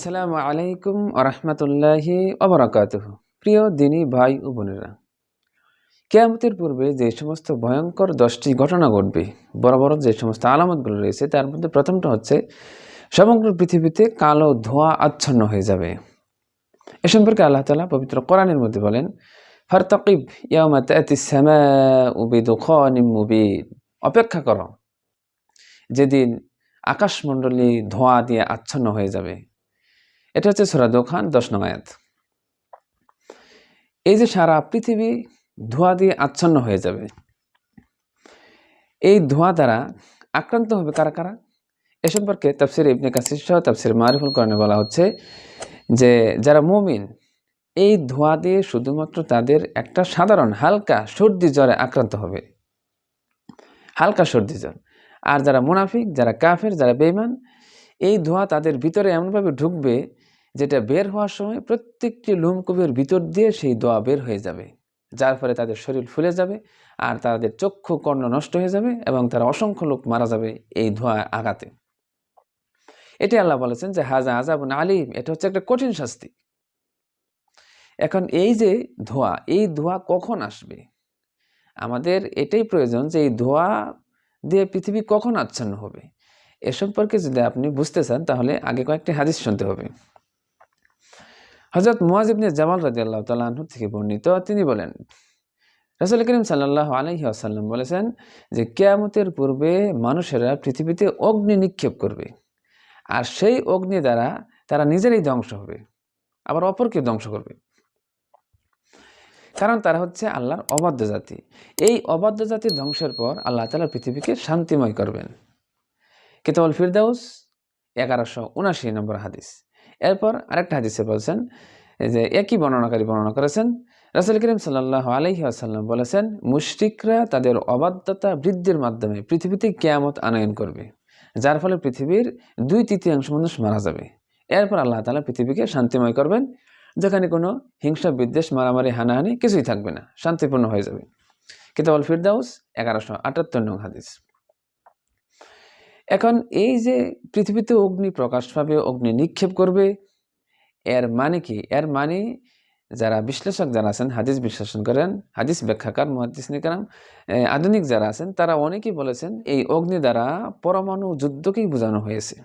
আসসালামু আলাইকুম আরহামতুল্লাহি অবরাকাত প্রিয় দিনী ভাই ও বোনেরা, কেয়ামতের পূর্বে যে সমস্ত ভয়ঙ্কর দশটি ঘটনা ঘটবে, বড় বড় যে সমস্ত আলামতগুলো রয়েছে, তার মধ্যে প্রথমটা হচ্ছে সমগ্র পৃথিবীতে কালো ধোঁয়া আচ্ছন্ন হয়ে যাবে। এ সম্পর্কে আল্লাহ তালা পবিত্র কোরআনের মধ্যে বলেন, ফারতাকিব ইয়াউমা তাতি মুবিন। অপেক্ষা করো, যেদিন আকাশমণ্ডলী ধোঁয়া দিয়ে আচ্ছন্ন হয়ে যাবে। এটা হচ্ছে সুরা দোকান দশ নং আয়াত। এই যে সারা পৃথিবী ধোঁয়া দিয়ে আচ্ছন্ন হয়ে যাবে, এই ধোঁয়া দ্বারা আক্রান্ত হবে কারা কারা? এ সম্পর্কে তাফসির ইবনে কাসির সহ তাফসির মারিফুল করণে বলা হচ্ছে যে, যারা মুমিন, এই ধোঁয়া দিয়ে শুধুমাত্র তাদের একটা সাধারণ হালকা সর্দি জ্বরে আক্রান্ত হবে। হালকা সর্দি জ্বর। আর যারা মুনাফিক, যারা কাফের, যারা বেইমান এই ধোঁয়া তাদের ভিতরে এমনভাবে ঢুকবে যেটা বের হওয়ার সময় প্রত্যেকটি লোমকূপের ভিতর দিয়ে সেই দোয়া বের হয়ে যাবে। যার ফলে তাদের শরীর ফুলে যাবে আর তাদের চক্ষু কর্ণ নষ্ট হয়ে যাবে এবং তারা অসংখ্য লোক মারা যাবে এই ধোঁয়া আঘাতে। এটি আল্লাহ বলেছেন যে হাজা আজাবুন আলিম এটা হচ্ছে একটা কঠিন শাস্তি। এখন এই যে ধোঁয়া, এই ধোঁয়া কখন আসবে? আমাদের এটাই প্রয়োজন যে, এই ধোঁয়া দিয়ে পৃথিবী কখন আচ্ছন্ন হবে? এ সম্পর্কে যদি আপনি বুঝতে চান, তাহলে আগে কয়েকটি হাদিস শুনতে হবে। হজরত মুয়াজিবনে জামাল রাজি আল্লাহ তালাহ থেকে বর্ণিত, তিনি বলেন, রাসুল করিম সাল্লাহ আলহি আসাল্লাম বলেছেন যে, কেয়ামতের পূর্বে মানুষেরা পৃথিবীতে অগ্নি নিক্ষেপ করবে আর সেই অগ্নি দ্বারা তারা নিজেরাই ধ্বংস হবে, আবার অপরকে ধ্বংস করবে। কারণ তারা হচ্ছে আল্লাহর অবাধ্য জাতি। এই অবাধ্য জাতির ধ্বংসের পর আল্লাহ তালা পৃথিবীকে শান্তিময় করবেন। কিতাবল ফিরদাউস, এগারোশো উনাশি নম্বর হাদিস। এরপর আরেকটা হাদিসে বলছেন যে, একই বর্ণনাকারী বর্ণনা করেছেন, রাসুল করিম সাল্লাহ আলহি আসাল্লাম বলেছেন, মুশরিকরা তাদের অবাধ্যতা বৃদ্ধির মাধ্যমে পৃথিবীতে কেয়ামত আনয়ন করবে, যার ফলে পৃথিবীর দুই তৃতীয়াংশ মানুষ মারা যাবে। এরপর আল্লাহ তালা পৃথিবীকে শান্তিময় করবেন, যেখানে কোনো হিংসা, বিদ্বেষ, মারামারি, হানাহানি কিছুই থাকবে না, শান্তিপূর্ণ হয়ে যাবে। কিতাবল ফিরদাউস, এগারোশো আটাত্তর নং হাদিস। এখন এই যে পৃথিবীতে অগ্নি প্রকাশ পাবে, অগ্নি নিক্ষেপ করবে, এর মানে কি? এর মানে যারা বিশ্লেষক যারা আছেন, হাদিস বিশ্লেষণ করেন, হাদিস ব্যাখ্যাকার মহাদিস নিকারাম আধুনিক যারা আছেন, তারা অনেকেই বলেছেন এই অগ্নি দ্বারা পরমাণু যুদ্ধকেই বোঝানো হয়েছে।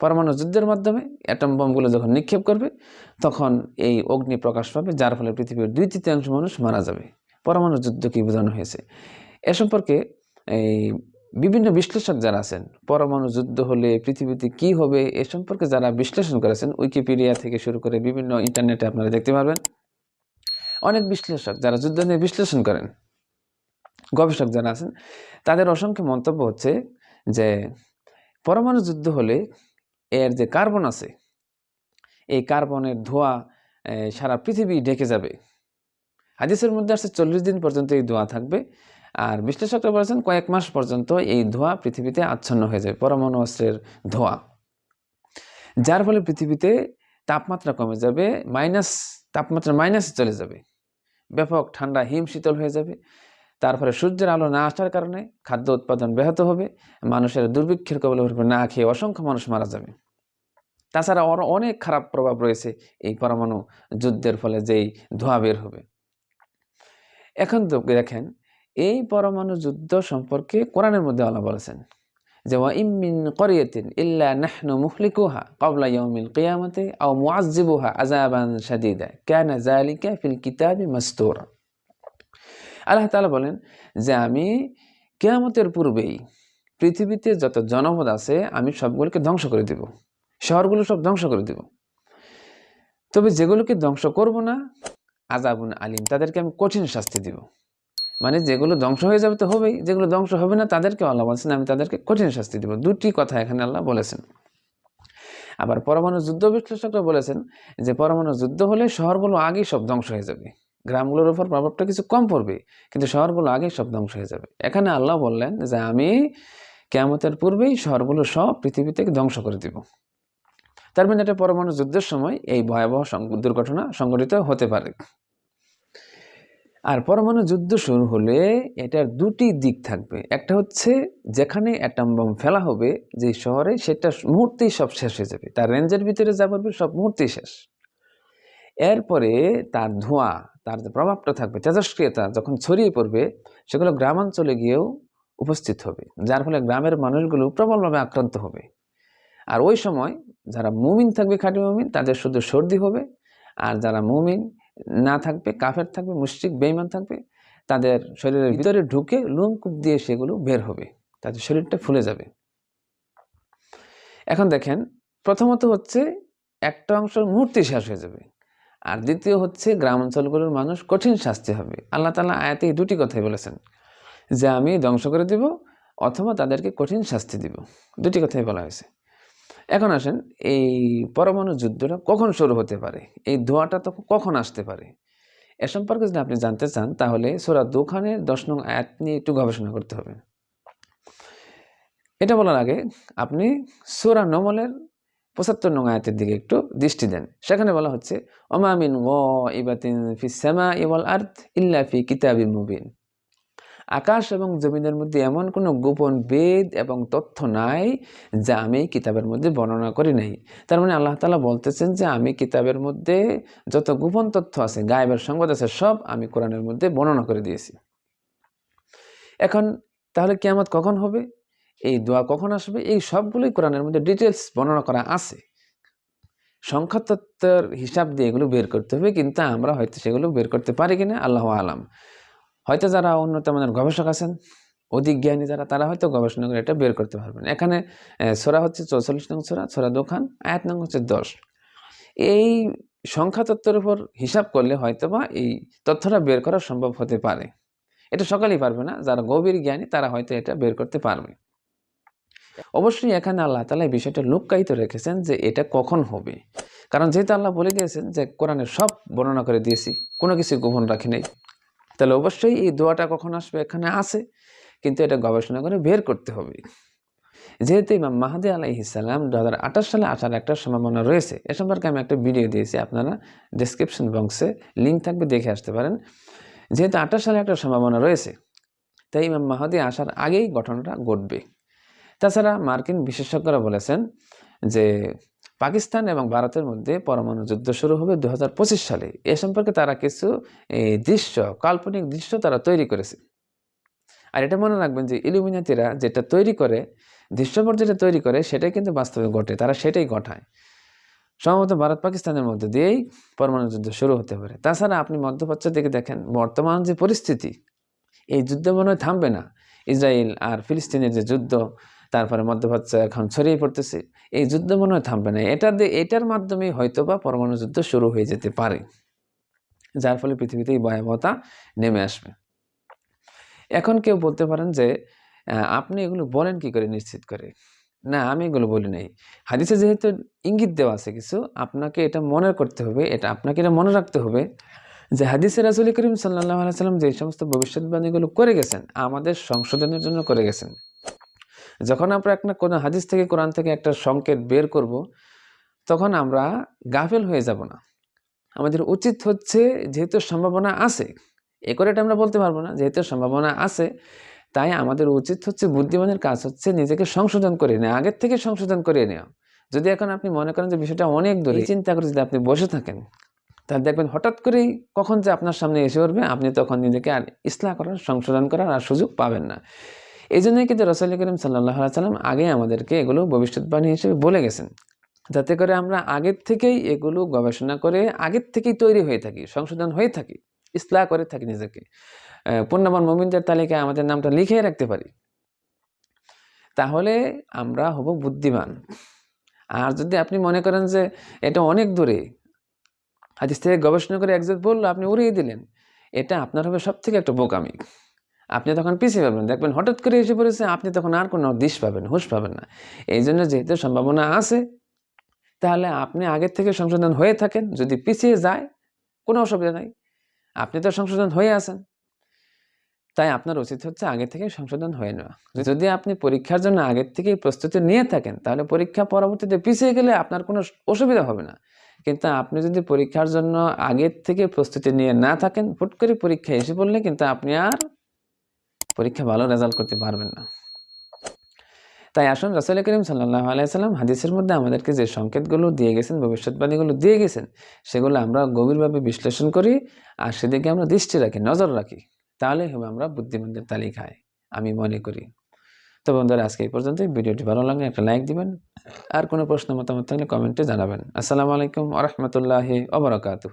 পরমাণু যুদ্ধের মাধ্যমে অ্যাটম বোমগুলো যখন নিক্ষেপ করবে, তখন এই অগ্নি প্রকাশ পাবে, যার ফলে পৃথিবীর দুই তৃতীয়াংশ মানুষ মারা যাবে। পরমাণু যুদ্ধকেই বোঝানো হয়েছে। এ সম্পর্কে এই বিভিন্ন বিশ্লেষক যারা আছেন, পরমাণু যুদ্ধ হলে পৃথিবীতে কি হবে এ সম্পর্কে যারা বিশ্লেষণ করেছেন, উইকিপিডিয়া থেকে শুরু করে বিভিন্ন ইন্টারনেটে আপনারা দেখতে পারবেন। অনেক বিশ্লেষক যারা যুদ্ধ নিয়ে বিশ্লেষণ করেন, গবেষক যারা আছেন, তাদের অসংখ্য মন্তব্য হচ্ছে যে পরমাণু যুদ্ধ হলে এর যে কার্বন আছে, এই কার্বনের ধোঁয়া সারা পৃথিবী ঢেকে যাবে। হাদিসের মধ্যে আসছে চল্লিশ দিন পর্যন্ত এই ধোঁয়া থাকবে। আর বিশ্লেষকরা বলেছেন কয়েক মাস পর্যন্ত এই ধোঁয়া পৃথিবীতে আচ্ছন্ন হয়ে যাবে পরমাণু অস্ত্রের ধোঁয়া। যার ফলে পৃথিবীতে তাপমাত্রা কমে যাবে, মাইনাস, তাপমাত্রা মাইনাসে চলে যাবে। ব্যাপক ঠান্ডা হিম শীতল হয়ে যাবে। তারপরে সূর্যের আলো না আসার কারণে খাদ্য উৎপাদন ব্যাহত হবে, মানুষের দুর্ভিক্ষের কবলে না খেয়ে অসংখ্য মানুষ মারা যাবে। তাছাড়া আরও অনেক খারাপ প্রভাব রয়েছে এই পরমাণু যুদ্ধের ফলে যেই ধোঁয়া বের হবে। এখন তো দেখেন এই পরমাণু যুদ্ধ সম্পর্কে কোরআনের মধ্যে আল্লাহ বলেছেন যে ওয়াইমিন করিয়াতিন ইল্লা নাহনু মুহলিকুহা ক্বাবলা ইয়াউমিল কিয়ামতি আও মুআযযিবুহা আযাবান শাদীদা। কানা যালিকা ফিল কিতাবি মাসতুরা। আল্লাহ তাআলা বলেন যে, আমি কিয়ামতের পূর্বেই পৃথিবীতে যত জনপদ আছে, আমি সবগুলোকে ধ্বংস করে দেব। শহরগুলো সব ধ্বংস করে দেব। তবে যেগুলোকে ধ্বংস করব না আজাবুন আলিম, তাদেরকে আমি কঠিন শাস্তি দিব। মানে যেগুলো ধ্বংস হয়ে যাবে তো হবেই, যেগুলো ধ্বংস হবে না তাদেরকে আল্লাহ বলছেন, আমি তাদেরকে কঠিন শাস্তি দেবো। দুটি কথা এখানে আল্লাহ বলেছেন। আবার পরমাণু যুদ্ধ বিশ্লেষকরা বলেছেন যে পরমাণু যুদ্ধ হলে শহরগুলো আগেই সব ধ্বংস হয়ে যাবে। গ্রামগুলোর উপর প্রভাবটা কিছু কম পড়বে, কিন্তু শহরগুলো আগেই সব ধ্বংস হয়ে যাবে। এখানে আল্লাহ বললেন যে আমি কেমতের পূর্বেই শহরগুলো সব পৃথিবী থেকে ধ্বংস করে দিব। তার মানে এটা পরমাণু যুদ্ধের সময় এই ভয়াবহ দুর্ঘটনা সংঘটিত হতে পারে। আর পরমাণু যুদ্ধ শুরু হলে এটার দুটি দিক থাকবে। একটা হচ্ছে যেখানে অ্যাটম বম ফেলা হবে যে শহরে সেটা মুহূর্তেই সব শেষ হয়ে যাবে। তার রেঞ্জের ভিতরে যা পড়বে সব মুহূর্তেই শেষ। এরপরে তার ধোঁয়া, তার যে প্রভাবটা থাকবে, তেজস্ক্রিয়তা যখন ছড়িয়ে পড়বে, সেগুলো গ্রামাঞ্চলে গিয়েও উপস্থিত হবে, যার ফলে গ্রামের মানুষগুলো প্রবলভাবে আক্রান্ত হবে। আর ওই সময় যারা মুমিন থাকবে খাঁটি মুমিন, তাদের শুধু সর্দি হবে, আর যারা মুমিন না থাকবে কাফের থাকবে মুশ্রিক বেইমান থাকবে তাদের শরীরের ভিতরে ঢুকে লোমকূপ দিয়ে সেগুলো বের হবে তাদের শরীরটা ফুলে যাবে। এখন দেখেন প্রথমত হচ্ছে একটা অংশ মূর্তি শেষ হয়ে যাবে আর দ্বিতীয় হচ্ছে গ্রাম অঞ্চলগুলোর মানুষ কঠিন শাস্তি হবে। আল্লাহ তালা আয়াতে এই দুটি কথাই বলেছেন যে আমি ধ্বংস করে দিব অথবা তাদেরকে কঠিন শাস্তি দিব। দুটি কথাই বলা হয়েছে। এখন আসেন, এই পরমাণু যুদ্ধটা কখন শুরু হতে পারে? এই ধোঁয়াটা তো কখন আসতে পারে? এ সম্পর্কে যদি আপনি জানতে চান, তাহলে সোরা দোকানের দশ নং আয়াত নিয়ে একটু গবেষণা করতে হবে। এটা বলার আগে আপনি সোরা নমলের পঁচাত্তর নং আয়াতের দিকে একটু দৃষ্টি দেন। সেখানে বলা হচ্ছে ওমামিন ও ইবাতিন ফি সেমা ইওয়াল আর্থ ইল্লা ফি কিতাবি মুবিন। আকাশ এবং জমিনের মধ্যে এমন কোনো গোপন বেদ এবং তথ্য নাই যা আমি কিতাবের মধ্যে বর্ণনা করি নাই। তার মানে আল্লাহ তালা বলতেছেন যে আমি কিতাবের মধ্যে যত গোপন তথ্য আছে, গায়েবের সংবাদ আছে, সব আমি কোরআনের মধ্যে বর্ণনা করে দিয়েছি। এখন তাহলে কেয়ামত কখন হবে? এই দোয়া কখন আসবে? এই সবগুলোই কোরআনের মধ্যে ডিটেলস বর্ণনা করা আছে। সংখ্যা তত্ত্বের হিসাব দিয়ে এগুলো বের করতে হবে, কিন্তু আমরা হয়তো সেগুলো বের করতে পারি কিনা? আল্লাহ আলাম। হয়তো যারা উন্নত মানের গবেষক আছেন, অধিক জ্ঞানী যারা, তারা হয়তো গবেষণা করে এটা বের করতে পারবেন। এখানে সোরা হচ্ছে চৌচল্লিশ নং সোরা সোরা দোকান আয়াত নং হচ্ছে দশ। এই সংখ্যা তত্ত্বের উপর হিসাব করলে হয়তো বা এই তথ্যটা বের করা সম্ভব হতে পারে। এটা সকালেই পারবে না, যারা গভীর জ্ঞানী, তারা হয়তো এটা বের করতে পারবে। অবশ্যই এখানে আল্লাহ তালা এই বিষয়টা লুকায়িত রেখেছেন যে এটা কখন হবে। কারণ যেহেতু আল্লাহ বলে গিয়েছেন যে কোরআনের সব বর্ণনা করে দিয়েছি, কোনো কিছু গোপন রাখি নেই। তাহলে অবশ্যই এই দোয়াটা কখন আসবে? এখানে আছে। কিন্তু এটা গবেষণা করে বের করতে হবে। যেহেতু ইমাম মাহাদি আলাইহিসাল্লাম দু হাজার আঠাশ সালে আসার একটা সম্ভাবনা রয়েছে, এ সম্পর্কে আমি একটা ভিডিও দিয়েছি, আপনারা ডিসক্রিপশন বক্সে লিঙ্ক থাকবে, দেখে আসতে পারেন। যেহেতু আঠাশ সালে একটা সম্ভাবনা রয়েছে, তাই ইমাম মাহাদি আসার আগেই ঘটনাটা ঘটবে। তাছাড়া মার্কিন বিশেষজ্ঞরা বলেছেন যে পাকিস্তান এবং ভারতের মধ্যে পরমাণু যুদ্ধ শুরু হবে দু হাজার পঁচিশ সালে। এ সম্পর্কে তারা কিছু দৃশ্য, কাল্পনিক দৃশ্য তারা তৈরি করেছে। আর এটা মনে রাখবেন যে ইলুমিনাতিরা যেটা তৈরি করে, দৃশ্যপট যেটা তৈরি করে, সেটাই কিন্তু বাস্তবে ঘটে, তারা সেটাই ঘটায়। সম্ভবত ভারত পাকিস্তানের মধ্যে দিয়েই পরমাণু যুদ্ধ শুরু হতে পারে। তাছাড়া আপনি মধ্যপ্রাচ্য থেকে দেখেন, বর্তমান যে পরিস্থিতি, এই যুদ্ধ মনে হয় থামবে না। ইসরায়েল আর ফিলিস্তিনের যে যুদ্ধ তারপরে মধ্যপ্রাচ্য এখন ছড়িয়ে পড়তেছে। এই যুদ্ধ মনে হয় থামবে না। এটা এটার মাধ্যমে হয়তো বা পরমাণু যুদ্ধ শুরু হয়ে যেতে পারে। যার ফলে পৃথিবীতে এই ভয়াবহতা নেমে আসবে। এখন কেউ বলতে পারেন যে আপনি এগুলো বলেন কি করে নিশ্চিত করে? না, আমি এগুলো বলি নাই। হাদিসে যেহেতু ইঙ্গিত দেওয়া আছে কিছু, আপনাকে এটা মনে করতে হবে, এটা আপনাকে এটা মনে রাখতে হবে যে হাদিসের রাসুল করিম সাল্লাহ আলাইসাল্লাম যে সমস্ত ভবিষ্যৎবাণীগুলো করে গেছেন, আমাদের সংশোধনের জন্য করে গেছেন। যখন আমরা একটা কোনো হাদিস থেকে কোরআন থেকে একটা সংকেত বের করব তখন আমরা গাফেল হয়ে যাব না। আমাদের উচিত হচ্ছে যেহেতু সম্ভাবনা আছে এ করে এটা আমরা বলতে পারব না যেহেতু সম্ভাবনা আছে তাই আমাদের উচিত হচ্ছে বুদ্ধিমানের কাজ হচ্ছে নিজেকে সংশোধন করে নেওয়া আগের থেকে সংশোধন করে নেওয়া। যদি এখন আপনি মনে করেন যে বিষয়টা অনেক দূরে চিন্তা করে যদি আপনি বসে থাকেন তাহলে দেখবেন হঠাৎ করেই কখন যে আপনার সামনে এসে উঠবে আপনি তখন নিজেকে আর ইসলাম করার সংশোধন করার আর সুযোগ পাবেন না। এই জন্যই কিন্তু রসল করিম সাল্লাহ সাল্লাম আগে আমাদেরকে এগুলো ভবিষ্যৎবাণী হিসেবে বলে গেছেন। যাতে করে আমরা আগের থেকেই এগুলো গবেষণা করে আগের থেকেই তৈরি হয়ে থাকি, সংশোধন হয়ে থাকি, ইসলাহ করে থাকি নিজেকে। পূর্ণবান মোমিনদের তালিকায় আমাদের নামটা লিখে রাখতে পারি। তাহলে আমরা হব বুদ্ধিমান। আর যদি আপনি মনে করেন যে এটা অনেক দূরে, হাদিস থেকে গবেষণা করে একজন বলল, আপনি উড়িয়ে দিলেন। এটা আপনার হবে সব থেকে একটা বোকামি। আপনি তখন পিছিয়ে পাবেন। দেখবেন হঠাৎ করে এসে পড়েছে, আপনি তখন আর কোনো দিশ পাবেন, হুশ পাবেন না। এই জন্য যেহেতু সম্ভাবনা আছে, তাহলে আপনি আগের থেকে সংশোধন হয়ে থাকেন। যদি পিছিয়ে যায়, কোনো অসুবিধা নাই। আপনি তো সংশোধন হয়ে আছেন। তাই আপনার উচিত হচ্ছে আগে থেকে সংশোধন হয়ে নেওয়া। যদি আপনি পরীক্ষার জন্য আগের থেকেই প্রস্তুতি নিয়ে থাকেন, তাহলে পরীক্ষা পরবর্তীতে পিছিয়ে গেলে আপনার কোনো অসুবিধা হবে না। কিন্তু আপনি যদি পরীক্ষার জন্য আগের থেকে প্রস্তুতি নিয়ে না থাকেন, হুট করে পরীক্ষা এসে পড়লে কিন্তু আপনি আর পরীক্ষা ভালো রেজাল্ট করতে পারবেন না। তাই আসুন রাসুল করিম সাল্লাহ আলাইসাল্লাম হাদিসের মধ্যে আমাদেরকে যে সংকেতগুলো দিয়ে গেছেন, ভবিষ্যৎবাণীগুলো দিয়ে গেছেন, সেগুলো আমরা গভীরভাবে বিশ্লেষণ করি আর সেদিকে আমরা দৃষ্টি রাখি, নজর রাখি। তাহলে হবে আমরা বুদ্ধিমানদের তালিকায়, আমি মনে করি। তো বন্ধুরা, আজকে এই পর্যন্তই। ভিডিওটি ভালো লাগলে একটা লাইক দিবেন। আর কোনো প্রশ্ন, মতামত থাকলে কমেন্টে জানাবেন। আসসালামু আলাইকুম আ রহমতুল্লাহি ওবরাকাতু